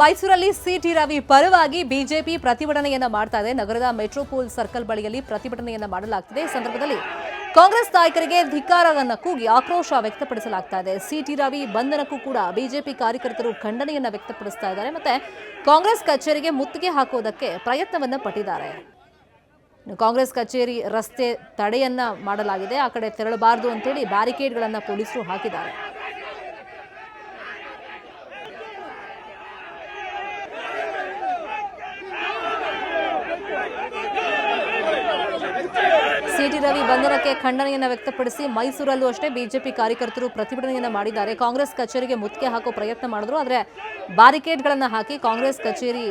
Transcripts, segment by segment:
ಮೈಸೂರಲ್ಲಿ ಸಿಟಿ ರವಿ ಪರವಾಗಿ ಬಿಜೆಪಿ ಪ್ರತಿಭಟನೆಯನ್ನ ಮಾಡ್ತಾ ಇದೆ. ನಗರದ ಮೆಟ್ರೋಪೋಲ್ ಸರ್ಕಲ್ ಬಳಿಯಲ್ಲಿ ಪ್ರತಿಭಟನೆಯನ್ನ ಮಾಡಲಾಗ್ತಿದೆ. ಈ ಸಂದರ್ಭದಲ್ಲಿ ಕಾಂಗ್ರೆಸ್ ನಾಯಕರಿಗೆ ಧಿಕ್ಕಾರರನ್ನ ಕೂಗಿ ಆಕ್ರೋಶ ವ್ಯಕ್ತಪಡಿಸಲಾಗ್ತಾ ಇದೆ. ಸಿಟಿ ರವಿ ಬಂಧನಕ್ಕೂ ಕೂಡ ಬಿಜೆಪಿ ಕಾರ್ಯಕರ್ತರು ಖಂಡನೆಯನ್ನ ವ್ಯಕ್ತಪಡಿಸ್ತಾ ಇದ್ದಾರೆ. ಮತ್ತೆ ಕಾಂಗ್ರೆಸ್ ಕಚೇರಿಗೆ ಮುತ್ತಿಗೆ ಹಾಕೋದಕ್ಕೆ ಪ್ರಯತ್ನವನ್ನ ಪಟ್ಟಿದ್ದಾರೆ. ಕಾಂಗ್ರೆಸ್ ಕಚೇರಿ ರಸ್ತೆ ತಡೆಯನ್ನ ಮಾಡಲಾಗಿದೆ. ಆ ಕಡೆ ತೆರಳಬಾರದು ಅಂತೇಳಿ ಬ್ಯಾರಿಕೇಡ್ಗಳನ್ನ ಪೊಲೀಸರು ಹಾಕಿದ್ದಾರೆ ಸಿಟಿ ರವಿ ಬಂಧನಕ್ಕೆ ಖಂಡನೆಯನ್ನು ವ್ಯಕ್ತಪಡಿಸಿ ಮೈಸೂರಲ್ಲೂ ಅಷ್ಟೇ ಬಿಜೆಪಿ ಕಾರ್ಯಕರ್ತರು ಪ್ರತಿಭಟನೆಯನ್ನು ಮಾಡಿದ್ದಾರೆ. ಕಾಂಗ್ರೆಸ್ ಕಚೇರಿಗೆ ಮುತ್ತಿಗೆ ಹಾಕೋ ಪ್ರಯತ್ನ ಮಾಡಿದ್ರು. ಆದರೆ ಬ್ಯಾರಿಕೇಡ್ಗಳನ್ನು ಹಾಕಿ ಕಾಂಗ್ರೆಸ್ ಕಚೇರಿ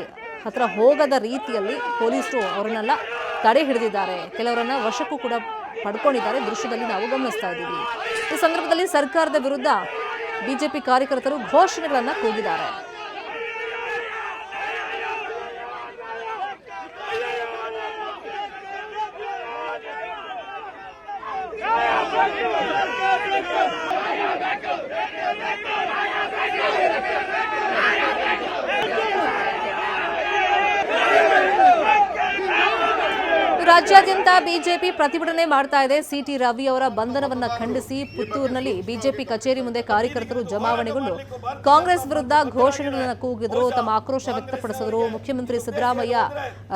ಹತ್ರ ಹೋಗದ ರೀತಿಯಲ್ಲಿ ಪೊಲೀಸರು ಅವರನ್ನೆಲ್ಲ ತಡೆ ಹಿಡಿದಿದ್ದಾರೆ. ಕೆಲವರನ್ನ ವಶಕ್ಕೂ ಕೂಡ ಪಡ್ಕೊಂಡಿದ್ದಾರೆ. ದೃಶ್ಯದಲ್ಲಿ ನಾವು ಗಮನಿಸ್ತಾ ಇದ್ದೀವಿ. ಈ ಸಂದರ್ಭದಲ್ಲಿ ಸರ್ಕಾರದ ವಿರುದ್ಧ ಬಿಜೆಪಿ ಕಾರ್ಯಕರ್ತರು ಘೋಷಣೆಗಳನ್ನು ಕೂಗಿದ್ದಾರೆ. I am back up! ರಾಜ್ಯಾದ್ಯಂತ ಬಿಜೆಪಿ ಪ್ರತಿಭಟನೆ ಮಾಡ್ತಾ ಇದೆ. ಸಿಟಿ ರವಿ ಅವರ ಬಂಧನವನ್ನ ಖಂಡಿಸಿ ಪುತ್ತೂರಿನಲ್ಲಿ ಬಿಜೆಪಿ ಕಚೇರಿ ಮುಂದೆ ಕಾರ್ಯಕರ್ತರು ಜಮಾವಣೆಗೊಂಡು ಕಾಂಗ್ರೆಸ್ ವಿರುದ್ಧ ಘೋಷಣೆಗಳನ್ನು ಕೂಗಿದ್ರು, ತಮ್ಮ ಆಕ್ರೋಶ ವ್ಯಕ್ತಪಡಿಸಿದ್ರು. ಮುಖ್ಯಮಂತ್ರಿ ಸಿದ್ದರಾಮಯ್ಯ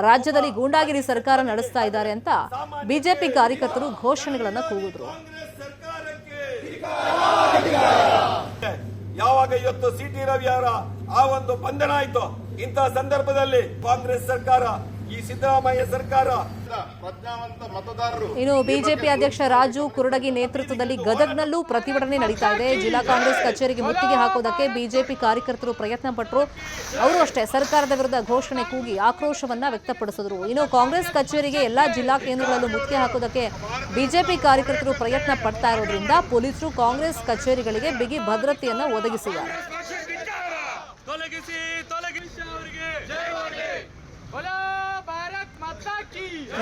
ರಾಜ್ಯದಲ್ಲಿ ಗೂಂಡಾಗಿರಿ ಸರ್ಕಾರ ನಡೆಸ್ತಾ ಇದ್ದಾರೆ ಅಂತ ಬಿಜೆಪಿ ಕಾರ್ಯಕರ್ತರು ಘೋಷಣೆಗಳನ್ನು ಕೂಗಿದ್ರು. ಯಾವಾಗ ಇವತ್ತು ಸಿ ಟಿ ರವಿ ಅವರ ಆ ಒಂದು ಬಂಧನ ಆಯಿತು ಇಂತಹ ಸಂದರ್ಭದಲ್ಲಿ ಕಾಂಗ್ರೆಸ್ ಸರ್ಕಾರ ಈ ಸಿದ್ದರಾಮಯ್ಯ ಸರ್ಕಾರ. ಪ್ರಜ್ಞಾವಂತ ಮತದಾರರು ಇನ್ನು ಬಿಜೆಪಿ ಅಧ್ಯಕ್ಷ ರಾಜು ಕುರುಡಗಿ ನೇತೃತ್ವದಲ್ಲಿ ಗದಗ್ನಲ್ಲೂ ಪ್ರತಿಭಟನೆ ನಡೀತಾ ಇದೆ ಜಿಲ್ಲಾ ಕಾಂಗ್ರೆಸ್ ಕಚೇರಿಗೆ ಮುತ್ತಿಗೆ ಹಾಕೋದಕ್ಕೆ ಬಿಜೆಪಿ ಕಾರ್ಯಕರ್ತರು ಪ್ರಯತ್ನ ಪಟ್ಟರು ಅವರು ಅಷ್ಟೇ ಸರ್ಕಾರದ ವಿರುದ್ಧ ಘೋಷಣೆ ಕೂಗಿ ಆಕ್ರೋಶವನ್ನ ವ್ಯಕ್ತಪಡಿಸಿದ್ರು. ಇನ್ನು ಕಾಂಗ್ರೆಸ್ ಕಚೇರಿಗೆ ಎಲ್ಲಾ ಜಿಲ್ಲಾ ಕೇಂದ್ರಗಳಲ್ಲೂ ಮುತ್ತಿಗೆ ಹಾಕೋದಕ್ಕೆ ಬಿಜೆಪಿ ಕಾರ್ಯಕರ್ತರು ಪ್ರಯತ್ನ ಪಡ್ತಾ ಇರೋದ್ರಿಂದ ಪೊಲೀಸರು ಕಾಂಗ್ರೆಸ್ ಕಚೇರಿಗಳಿಗೆ ಬಿಗಿ ಭದ್ರತೆಯನ್ನ ಒದಗಿಸಿದ್ದಾರೆ.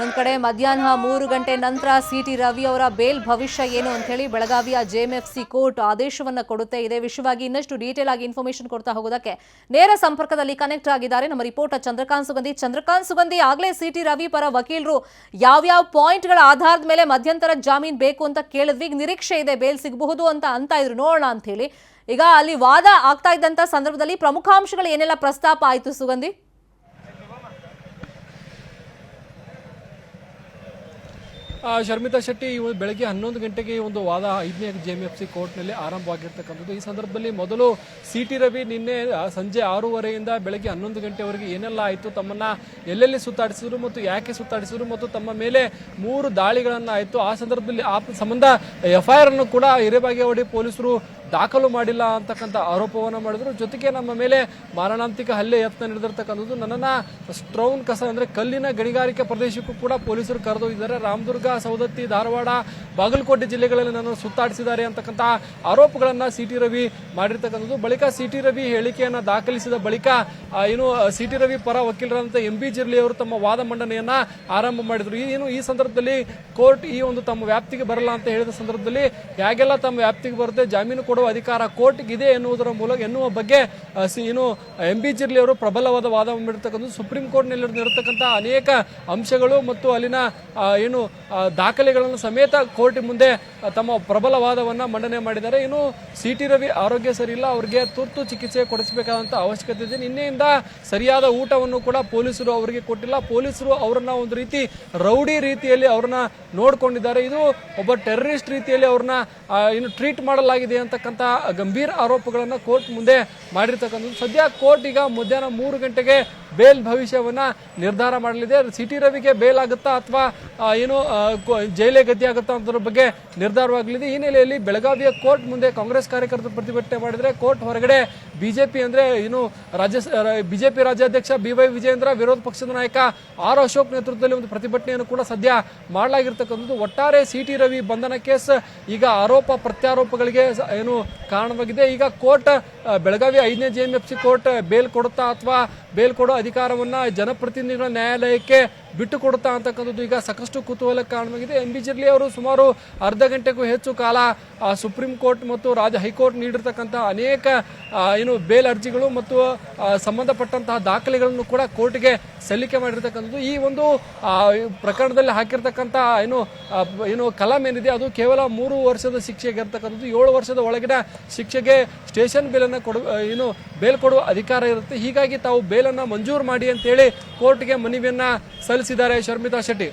ಒಂದ್ ಕಡೆ ಮಧ್ಯಾಹ್ನ ಮೂರು ಗಂಟೆ ನಂತರ ಸಿಟಿ ರವಿ ಅವರ ಬೇಲ್ ಭವಿಷ್ಯ ಏನು ಅಂತ ಹೇಳಿ ಬೆಳಗಾವಿಯ ಜೆಎಂಎಫ್ಸಿ ಕೋರ್ಟ್ ಆದೇಶವನ್ನ ಕೊಡುತ್ತೆ. ಇದೇ ವಿಷಯವಾಗಿ ಇನ್ನಷ್ಟು ಡೀಟೇಲ್ ಆಗಿ ಇನ್ಫಾರ್ಮೇಶನ್ ಕೊಡ್ತಾ ಹೋಗೋದಕ್ಕೆ ನೇರ ಸಂಪರ್ಕದಲ್ಲಿ ಕನೆಕ್ಟ್ ಆಗಿದ್ದಾರೆ ನಮ್ಮ ರಿಪೋರ್ಟರ್ ಚಂದ್ರಕಾಂತ್ ಸುಗಂಧಿ. ಚಂದ್ರಕಾಂತ್ ಸುಗಂಧಿ, ಆಗ್ಲೇ ಸಿಟಿ ರವಿ ಪರ ವಕೀಲರು ಯಾವ್ಯಾವ ಪಾಯಿಂಟ್ಗಳ ಆಧಾರದ ಮೇಲೆ ಮಧ್ಯಂತರ ಜಾಮೀನ್ ಬೇಕು ಅಂತ ಕೇಳಿದ್ವಿ. ಈಗ ನಿರೀಕ್ಷೆ ಇದೆ ಬೇಲ್ ಸಿಗಬಹುದು ಅಂತ ಅಂತ ಇದ್ರು. ನೋಡೋಣ ಅಂತ ಹೇಳಿ ಈಗ ಅಲ್ಲಿ ವಾದ ಆಗ್ತಾ ಇದ್ದಂತ ಸಂದರ್ಭದಲ್ಲಿ ಪ್ರಮುಖಾಂಶಗಳು ಏನೆಲ್ಲ ಪ್ರಸ್ತಾಪ ಆಯಿತು ಸುಗಂಧಿ? ಶರ್ಮಿತಾ ಶೆಟ್ಟಿ ಬೆಳಗ್ಗೆ ಹನ್ನೊಂದು ಗಂಟೆಗೆ ಒಂದು ವಾದ, ಐದನೇ ಜೆ ಎಂ ಎಫ್ ಸಿ ಕೋರ್ಟ್ನಲ್ಲಿ ಆರಂಭವಾಗಿರ್ತಕ್ಕಂಥದ್ದು. ಈ ಸಂದರ್ಭದಲ್ಲಿ ಮೊದಲು ಸಿ ಟಿ ರವಿ ನಿನ್ನೆ ಸಂಜೆ ಆರೂವರೆಯಿಂದ ಬೆಳಗ್ಗೆ ಹನ್ನೊಂದು ಗಂಟೆವರೆಗೆ ಏನೆಲ್ಲ ಆಯಿತು, ತಮ್ಮನ್ನು ಎಲ್ಲೆಲ್ಲಿ ಸುತ್ತಾಡಿಸಿದ್ರು ಮತ್ತು ಯಾಕೆ ಸುತ್ತಾಡಿಸಿದ್ರು ಮತ್ತು ತಮ್ಮ ಮೇಲೆ ಮೂರು ದಾಳಿಗಳನ್ನು ಆಯಿತು. ಆ ಸಂದರ್ಭದಲ್ಲಿ ಆ ಸಂಬಂಧ ಎಫ್ ಐ ಆರ್ ಅನ್ನು ಕೂಡ ಹಿರೇಬಾಗೇವಾಡಿ ಪೊಲೀಸರು ದಾಖಲು ಮಾಡಿಲ್ಲ ಅಂತಕ್ಕಂಥ ಆರೋಪವನ್ನು ಮಾಡಿದ್ರು. ಜೊತೆಗೆ ನಮ್ಮ ಮೇಲೆ ಮಾರಣಾಂತಿಕ ಹಲ್ಲೆ ಯತ್ನ ನಡೆದಿರ್ತಕ್ಕಂಥದ್ದು. ನನ್ನನ್ನು ಸ್ಟ್ರೌನ್ ಕಸ ಅಂದರೆ ಕಲ್ಲಿನ ಗಣಿಗಾರಿಕೆ ಪ್ರದೇಶಕ್ಕೂ ಕೂಡ ಪೊಲೀಸರು ಕರೆದೊಯ್ದಿದ್ದಾರೆ. ರಾಮದುರ್ಗ ಸವದತ್ತಿ, ಧಾರವಾಡ, ಬಾಗಲಕೋಟೆ ಜಿಲ್ಲೆಗಳಲ್ಲಿ ನನ್ನನ್ನು ಸುತ್ತಾಡಿಸಿದ್ದಾರೆ ಅಂತಕ್ಕಂಥ ಆರೋಪಗಳನ್ನ ಸಿ ಟಿ ರವಿ ಮಾಡಿರ್ತಕ್ಕಂಥದ್ದು. ಬಳಿಕ ಸಿ ಟಿ ರವಿ ಹೇಳಿಕೆಯನ್ನ ದಾಖಲಿಸಿದ ಬಳಿಕ ಏನು ಸಿ ಟಿ ರವಿ ಪರ ವಕೀಲರಾದಂಥ ಎಂ ಬಿ ಜಿರ್ಲಿ ಅವರು ತಮ್ಮ ವಾದ ಮಂಡನೆಯನ್ನ ಆರಂಭ ಮಾಡಿದ್ರು. ಏನು, ಈ ಸಂದರ್ಭದಲ್ಲಿ ಕೋರ್ಟ್ ಈ ಒಂದು ತಮ್ಮ ವ್ಯಾಪ್ತಿಗೆ ಬರಲ್ಲ ಅಂತ ಹೇಳಿದ ಸಂದರ್ಭದಲ್ಲಿ ಹೇಗೆಲ್ಲ ತಮ್ಮ ವ್ಯಾಪ್ತಿಗೆ ಬರುತ್ತೆ, ಜಾಮೀನು ಕೊಡುವ ಅಧಿಕಾರ ಕೋರ್ಟ್ಗೆ ಇದೆ ಎನ್ನುವುದರ ಮೂಲಕ, ಎನ್ನುವ ಬಗ್ಗೆ ಏನು, ಎಂ ಬಿ ಜಿರ್ಲಿ ಅವರು ಪ್ರಬಲವಾದ ವಾದ ಮಾಡಿರ್ತಕ್ಕಂಥದ್ದು. ಸುಪ್ರೀಂ ಕೋರ್ಟ್ನಲ್ಲಿ ನಡೆದಿರ್ತಕ್ಕಂಥ ಅನೇಕ ಅಂಶಗಳು ಮತ್ತು ಅಲ್ಲಿನ ಏನು ದಾಖಲೆಗಳನ್ನು ಸಮೇತ ಕೋರ್ಟ್ ಮುಂದೆ ತಮ್ಮ ಪ್ರಬಲ ವಾದವನ್ನು ಮಂಡನೆ ಮಾಡಿದ್ದಾರೆ. ಇನ್ನು ಸಿ ಟಿ ರವಿ ಆರೋಗ್ಯ ಸರಿಯಿಲ್ಲ, ಅವರಿಗೆ ತುರ್ತು ಚಿಕಿತ್ಸೆ ಕೊಡಿಸಬೇಕಾದಂತ ಅವಶ್ಯಕತೆ ಇದೆ. ನಿನ್ನೆಯಿಂದ ಸರಿಯಾದ ಊಟವನ್ನು ಕೂಡ ಪೊಲೀಸರು ಅವರಿಗೆ ಕೊಟ್ಟಿಲ್ಲ. ಪೊಲೀಸರು ಅವರನ್ನ ಒಂದು ರೀತಿ ರೌಡಿ ರೀತಿಯಲ್ಲಿ ಅವ್ರನ್ನ ನೋಡಿಕೊಂಡಿದ್ದಾರೆ. ಇದು ಒಬ್ಬ ಟೆರರಿಸ್ಟ್ ರೀತಿಯಲ್ಲಿ ಅವ್ರನ್ನ ಇನ್ನು ಟ್ರೀಟ್ ಮಾಡಲಾಗಿದೆ ಅಂತಕ್ಕಂಥ ಗಂಭೀರ ಆರೋಪಗಳನ್ನು ಕೋರ್ಟ್ ಮುಂದೆ ಮಾಡಿರ್ತಕ್ಕಂಥದ್ದು. ಸದ್ಯ ಕೋರ್ಟ್ ಈಗ ಮಧ್ಯಾಹ್ನ ಮೂರು ಗಂಟೆಗೆ ಬೇಲ್ ಭವಿಷ್ಯವನ್ನ ನಿರ್ಧಾರ ಮಾಡಲಿದೆ. ಸಿಟಿ ರವಿಗೆ ಬೇಲ್ ಆಗುತ್ತಾ ಅಥವಾ ಏನು ಜೈಲೇ ಗತಿ ಆಗುತ್ತಾ ಅನ್ನೋದ್ರ ಬಗ್ಗೆ ನಿರ್ಧಾರವಾಗಲಿದೆ. ಈ ನೆಲೆಯಲ್ಲಿ ಬೆಳಗಾವಿಯ ಕೋರ್ಟ್ ಮುಂದೆ ಕಾಂಗ್ರೆಸ್ ಕಾರ್ಯಕರ್ತರು ಪ್ರತಿಭಟನೆ ಮಾಡಿದರೆ ಕೋರ್ಟ್ ಹೊರಗಡೆ ಬಿಜೆಪಿ ಅಂದರೆ, ಏನು, ರಾಜ್ಯ ಬಿಜೆಪಿ ರಾಜ್ಯಾಧ್ಯಕ್ಷ ಬಿ ವೈ ವಿಜೇಂದ್ರ ವಿರೋಧ ಪಕ್ಷದ ನಾಯಕ ಆರ್ ಅಶೋಕ್ ನೇತೃತ್ವದಲ್ಲಿ ಒಂದು ಪ್ರತಿಭಟನೆಯನ್ನು ಕೂಡ ಸದ್ಯ ಮಾಡಲಾಗಿರ್ತಕ್ಕಂಥದ್ದು. ಒಟ್ಟಾರೆ ಸಿ ಟಿ ರವಿ ಬಂಧನ ಕೇಸ್ ಈಗ ಆರೋಪ ಪ್ರತ್ಯಾರೋಪಗಳಿಗೆ ಏನು ಕಾರಣವಾಗಿದೆ. ಈಗ ಕೋರ್ಟ್ ಬೆಳಗಾವಿ ಐದನೇ J M F C court bail ಕೊಡುತ್ತಾ ಅಥವಾ ಬೇಲ್ ಕೊಡೋ ಅಧಿಕಾರವನ್ನ ಜನಪ್ರತಿನಿಧಿಗಳ ನ್ಯಾಯಾಲಯಕ್ಕೆ ಬಿಟ್ಟು ಕೊಡುತ್ತಾ ಅಂತಕ್ಕಂಥದ್ದು ಈಗ ಸಾಕಷ್ಟು ಕುತೂಹಲ ಕಾರಣವಾಗಿದೆ. ಎಂ ಬಿ ಜಿರ್ಲಿ ಅವರು ಸುಮಾರು ಅರ್ಧ ಗಂಟೆಗೂ ಹೆಚ್ಚು ಕಾಲ ಸುಪ್ರೀಂ ಕೋರ್ಟ್ ಮತ್ತು ರಾಜ್ಯ ಹೈಕೋರ್ಟ್ ನೀಡಿರ್ತಕ್ಕಂಥ ಅನೇಕ ಏನು ಬೇಲ್ ಅರ್ಜಿಗಳು ಮತ್ತು ಸಂಬಂಧಪಟ್ಟಂತಹ ದಾಖಲೆಗಳನ್ನು ಕೂಡ ಕೋರ್ಟ್ಗೆ ಸಲ್ಲಿಕೆ ಮಾಡಿರ್ತಕ್ಕಂಥದ್ದು. ಈ ಒಂದು ಪ್ರಕರಣದಲ್ಲಿ ಹಾಕಿರ್ತಕ್ಕಂಥ, ಏನು ಏನು ಕಲಂ ಏನಿದೆ, ಅದು ಕೇವಲ ಮೂರು ವರ್ಷದ ಶಿಕ್ಷೆಗೆ ಇರ್ತಕ್ಕಂಥದ್ದು. ಏಳು ವರ್ಷದ ಒಳಗಿನ ಶಿಕ್ಷೆಗೆ ಸ್ಟೇಷನ್ ಬೇಲನ್ನು ಕೊಡು ಏನು ಬೇಲ್ ಕೊಡುವ ಅಧಿಕಾರ ಇರುತ್ತೆ. ಹೀಗಾಗಿ ತಾವು ಬೇಲನ್ನು ಮಂಜೂರು ಮಾಡಿ ಅಂತೇಳಿ ಕೋರ್ಟ್ಗೆ ಮನವಿಯನ್ನ ಸಲ್ಲಿಸಿದ್ದಾರೆ ಶರ್ಮಿತಾ ಶೆಟ್ಟಿ.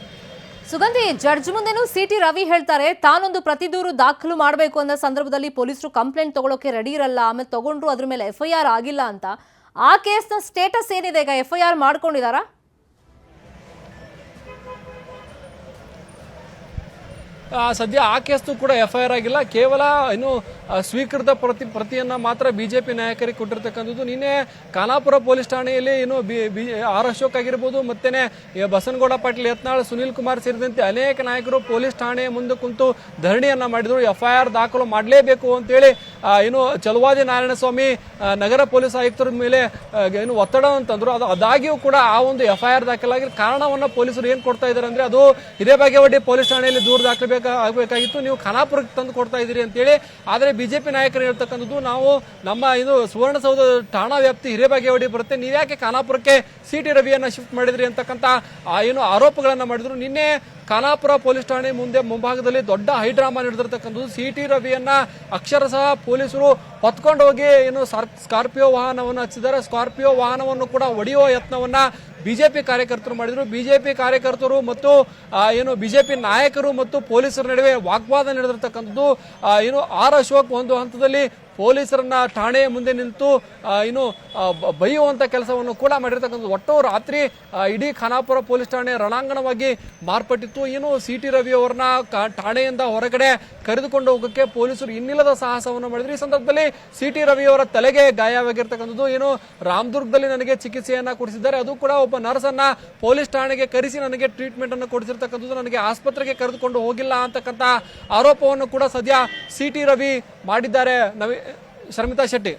ಸುಗಂಧಿ, ಜಡ್ಜ್ ಮುಂದೆನೂ ಸಿಟಿ ರವಿ ಹೇಳ್ತಾರೆ, ತಾನೊಂದು ಪ್ರತಿ ದೂರು ದಾಖಲು ಮಾಡಬೇಕು ಅನ್ನೋ ಸಂದರ್ಭದಲ್ಲಿ ಪೊಲೀಸರು ಕಂಪ್ಲೇಂಟ್ ತಗೊಳ್ಳೋಕೆ ರೆಡಿ ಇರಲ್ಲ, ಆಮೇಲೆ ತಗೊಂಡ್ರು ಅದ್ರ ಮೇಲೆ ಎಫ್ ಐ ಆರ್ ಆಗಿಲ್ಲ ಅಂತ. ಆ ಕೇಸ್ನ ಸ್ಟೇಟಸ್ ಏನಿದೆ ಈಗ ಎಫ್ ಐ ಸದ್ಯ ಆ ಕೇಸ್ದು ಕೂಡ ಎಫ್ ಐ ಆರ್ ಆಗಿಲ್ಲ. ಕೇವಲ ಏನು ಸ್ವೀಕೃತ ಪ್ರತಿ, ಪ್ರತಿಯನ್ನು ಮಾತ್ರ ಬಿಜೆಪಿ ನಾಯಕರಿಗೆ ಕೊಟ್ಟಿರ್ತಕ್ಕಂಥದ್ದು. ನಿನ್ನೆ ಖಾನಾಪುರ ಪೊಲೀಸ್ ಠಾಣೆಯಲ್ಲಿ ಏನು ಬಿ ಬಿ, ಆರ್ ಅಶೋಕ್ ಆಗಿರ್ಬೋದು, ಮತ್ತೇನೆ ಬಸನಗೌಡ ಪಾಟೀಲ್ ಯತ್ನಾಳ್, ಸುನೀಲ್ ಕುಮಾರ್ ಸೇರಿದಂತೆ ಅನೇಕ ನಾಯಕರು ಪೊಲೀಸ್ ಠಾಣೆ ಮುಂದೆ ಕುಂತು ಧರಣಿಯನ್ನ ಮಾಡಿದ್ರು. ಎಫ್ ಐ ಆರ್ ದಾಖಲು ಮಾಡಲೇಬೇಕು ಅಂತೇಳಿ ಏನು ಚಲುವಾದಿ ನಾರಾಯಣಸ್ವಾಮಿ ಸ್ವಾಮಿ ನಗರ ಪೊಲೀಸ್ ಆಯುಕ್ತರ ಮೇಲೆ ಏನು ಒತ್ತಡ ಅಂತಂದ್ರು, ಅದು ಅದಾಗಿಯೂ ಕೂಡ ಆ ಒಂದು ಎಫ್ ಐ ಆರ್ ದಾಖಲಾಗಿ ಕಾರಣವನ್ನು ಪೊಲೀಸರು ಏನು ಕೊಡ್ತಾ ಇದ್ದಾರೆ ಅಂದರೆ ಅದು ಹಿರೇಬಾಗೇವಾಡಿ ಪೊಲೀಸ್ ಠಾಣೆಯಲ್ಲಿ ದೂರು ದಾಖಲೆ ಆಗಬೇಕಾಗಿತ್ತು. ನೀವು ಖಾನಾಪುರಕ್ಕೆ ತಂದು ಕೊಡ್ತಾ ಇದ್ದೀರಿ ಅಂತೇಳಿ, ಆದರೆ ಬಿಜೆಪಿ ನಾಯಕರು ಹೇಳ್ತಕ್ಕಂಥದ್ದು, ನಾವು ನಮ್ಮ ಇದು ಸುವರ್ಣಸೌಧ ಠಾಣಾ ವ್ಯಾಪ್ತಿ ಹಿರೇಬಾಗೇವಾಡಿ ಬರುತ್ತೆ. ನೀವ್ಯಾಕೆ ಖಾನಾಪುರಕ್ಕೆ ಸಿ ಟಿ ರವಿಯನ್ನು ಶಿಫ್ಟ್ ಮಾಡಿದ್ರಿ ಅಂತಕ್ಕಂಥ ಏನು ಆರೋಪಗಳನ್ನು ಮಾಡಿದ್ರು. ನಿನ್ನೆ ಖಾನಾಪುರ ಪೊಲೀಸ್ ಠಾಣೆ ಮುಂದೆ ಮುಂಭಾಗದಲ್ಲಿ ದೊಡ್ಡ ಹೈಡ್ರಾಮಾ ನಡೆದಿರತಕ್ಕಂಥದ್ದು. ಸಿ ಟಿ ರವಿಯನ್ನ ಅಕ್ಷರಶಃ ಪೊಲೀಸರು ಹೊತ್ಕೊಂಡು ಹೋಗಿ ಏನು ಸ್ಕಾರ್ಪಿಯೋ ವಾಹನವನ್ನು ಹಚ್ಚಿದ್ದಾರೆ. ಸ್ಕಾರ್ಪಿಯೋ ವಾಹನವನ್ನು ಕೂಡ ಒಡೆಯುವ ಯತ್ನವನ್ನ ಬಿಜೆಪಿ ಕಾರ್ಯಕರ್ತರು ಮಾಡಿದ್ರು. ಬಿಜೆಪಿ ಕಾರ್ಯಕರ್ತರು ಮತ್ತು ಏನು ಬಿಜೆಪಿ ನಾಯಕರು ಮತ್ತು ಪೊಲೀಸರ ನಡುವೆ ವಾಗ್ವಾದ ನಡೆದಿರ್ತಕ್ಕಂಥದ್ದು ಏನು ಆರ್ ಅಶೋಕ್ ಒಂದು ಹಂತದಲ್ಲಿ ಪೊಲೀಸರನ್ನ ಠಾಣೆಯ ಮುಂದೆ ನಿಂತು ಏನು ಬೈಯುವಂಥ ಕೆಲಸವನ್ನು ಕೂಡ ಮಾಡಿರ್ತಕ್ಕಂಥದ್ದು. ಒಟ್ಟು ರಾತ್ರಿ ಇಡೀ ಖಾನಾಪುರ ಪೊಲೀಸ್ ಠಾಣೆ ರಣಾಂಗಣವಾಗಿ ಮಾರ್ಪಟ್ಟಿತ್ತು. ಏನು ಸಿ ಟಿ ರವಿ ಅವರನ್ನ ಠಾಣೆಯಿಂದ ಹೊರಗಡೆ ಕರೆದುಕೊಂಡು ಹೋಗಕ್ಕೆ ಪೊಲೀಸರು ಇನ್ನಿಲ್ಲದ ಸಾಹಸವನ್ನು ಮಾಡಿದ್ರು. ಈ ಸಂದರ್ಭದಲ್ಲಿ ಸಿ ಟಿ ರವಿಯವರ ತಲೆಗೆ ಗಾಯವಾಗಿರ್ತಕ್ಕಂಥದ್ದು. ಏನು, ರಾಮದುರ್ಗದಲ್ಲಿ ನನಗೆ ಚಿಕಿತ್ಸೆಯನ್ನ ಕೊಡಿಸಿದ್ದಾರೆ. ಅದು ಕೂಡ ಒಬ್ಬ ನರ್ಸ್ ಅನ್ನ ಪೊಲೀಸ್ ಠಾಣೆಗೆ ಕರೆಸಿ ನನಗೆ ಟ್ರೀಟ್ಮೆಂಟ್ ಅನ್ನು ಕೊಡಿಸಿರ್ತಕ್ಕಂಥದ್ದು. ನನಗೆ ಆಸ್ಪತ್ರೆಗೆ ಕರೆದುಕೊಂಡು ಹೋಗಿಲ್ಲ ಅಂತಕ್ಕಂಥ ಆರೋಪವನ್ನು ಕೂಡ ಸದ್ಯ ಸಿ ರವಿ ಮಾಡಿದ್ದಾರೆ. ನವಿ, ಶರ್ಮಿತಾ ಶೆಟ್ಟಿ.